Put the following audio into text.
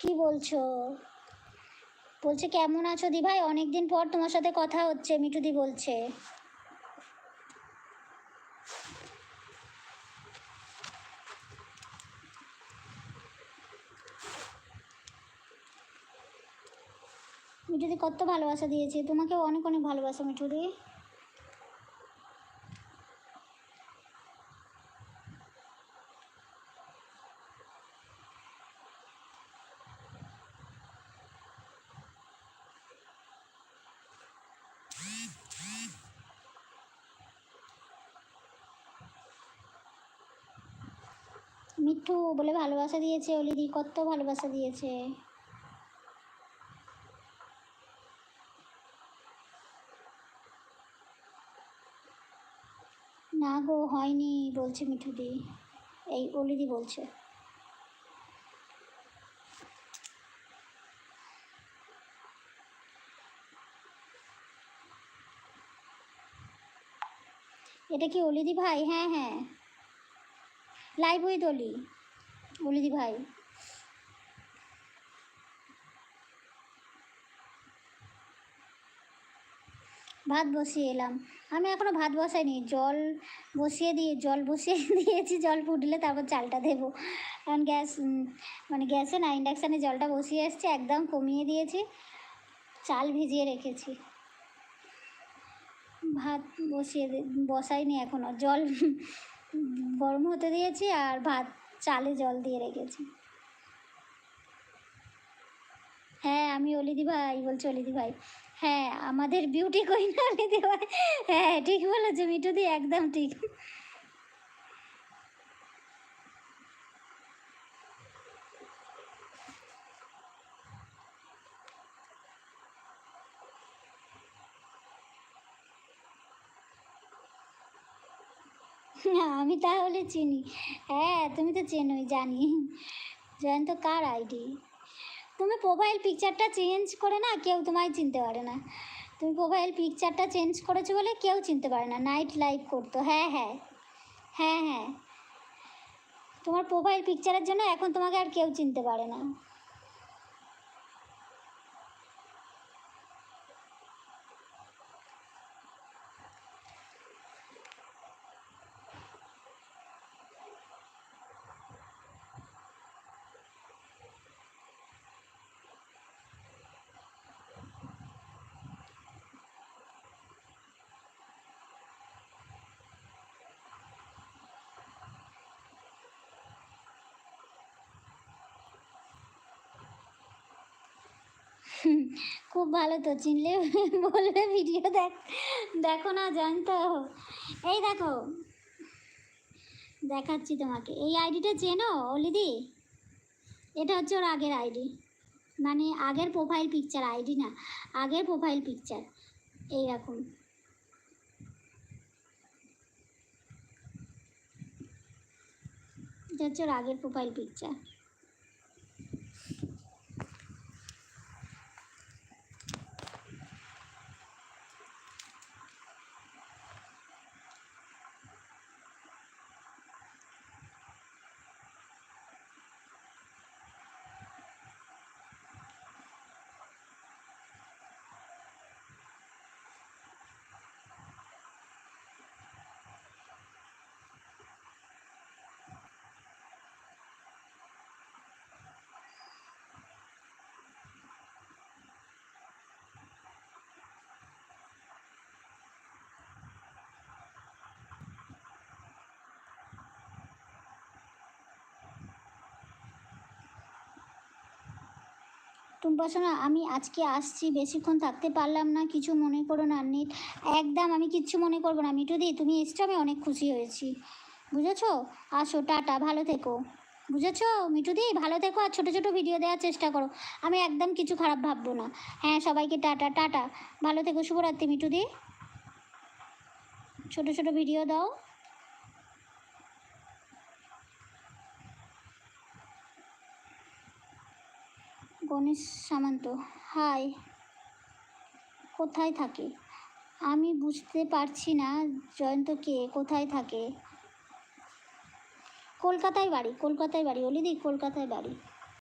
কি বলছো? বলছে, কেমন আছো দি ভাই অনেকদিন পর তোমার সাথে কথা হচ্ছে, মিঠুদি বলছে। মিঠুদি কত ভালোবাসা দিয়েছে। তোমাকেও অনেক অনেক ভালোবাসা, মিঠুদি। মিঠু বলে ভালোবাসা দিয়েছে অলিদি, কত ভালোবাসা দিয়েছে। না গো, হয়নি, বলছে মিঠুদি। এই অলিদি বলছে। এটা কি অলিদি ভাই? হ্যাঁ হ্যাঁ। লাইভ উইথ অলি অলিদি ভাই। ভাত বসিয়ে এলাম। আমি এখনও ভাত বসাইনি, জল বসিয়ে দিয়ে, জল বসিয়ে দিয়েছি, জল ফুটলে তারপর চালটা দেবো। কারণ গ্যাস মানে গ্যাসে না, ইন্ডাকশানে জলটা বসিয়ে এসছে, একদম কমিয়ে দিয়েছি, চাল ভিজিয়ে রেখেছি। ভাত বসিয়ে বসাইনি এখনও জল গরম হতে দিয়েছি আর ভাত চালে জল দিয়ে রেখেছি। হ্যাঁ আমি অলিদি ভাই বলছি, অলিদি ভাই। হ্যাঁ আমাদের বিউটি কুইন অলিদি ভাই। হ্যাঁ ঠিক বলেছে মিটুদি একদম ঠিক। আমি তাহলে চিনি। হ্যাঁ তুমি তো চেনোই, জানি। জানি তো কার আইডি? তুমি প্রোফাইল পিকচারটা চেঞ্জ করে না, কেউ তোমায় চিনতে পারে না। তুমি প্রোফাইল পিকচারটা চেঞ্জ করেছ বলে কেউ চিনতে পারে না। নাইট লাইভ করতো। হ্যাঁ হ্যাঁ। হ্যাঁ হ্যাঁ। তোমার প্রোফাইল পিকচারের জন্য এখন তোমাকে আর কেউ চিনতে পারে না। খুব ভালো তো, চিনলে বলবে ভিডিও দেখ, দেখো না, জানতো। এই দেখো, দেখাচ্ছি তোমাকে। এই আইডিটা চেনো, অলিদি? এটা হচ্ছে ওর আগের আইডি। মানে আগের প্রোফাইল পিকচার আইডি না, আগের প্রোফাইল পিকচার এই এইরকম। এটা হচ্ছে ওর আগের প্রোফাইল পিকচার টুম্পা শোনা, আমি আজকে আসছি, বেশিক্ষণ থাকতে পারলাম না, কিছু মনে করো না, নেট, একদম আমি কিচ্ছু মনে করব না, মিঠু দি, তুমি এসছো আমি অনেক খুশি হয়েছি। বুঝেছ? আসো, টাটা, ভালো থেকো। বুঝেছ? মিঠুদি ভালো থেকো আর ছোটো ছোটো ভিডিও দেওয়ার চেষ্টা করো। আমি একদম কিছু খারাপ ভাববো না। হ্যাঁ সবাইকে টাটা টাটা। ভালো থেকো, শুভরাত্রি মিঠুদি ছোটো ছোটো ভিডিও দাও। গণেশ সামন্ত হাই কোথায় থাকে? আমি বুঝতে পারছি না, জয়ন্ত কে, কোথায় থাকে? কলকাতায় বাড়ি কলকাতায় বাড়ি, অলিদি, কলকাতায় বাড়ি।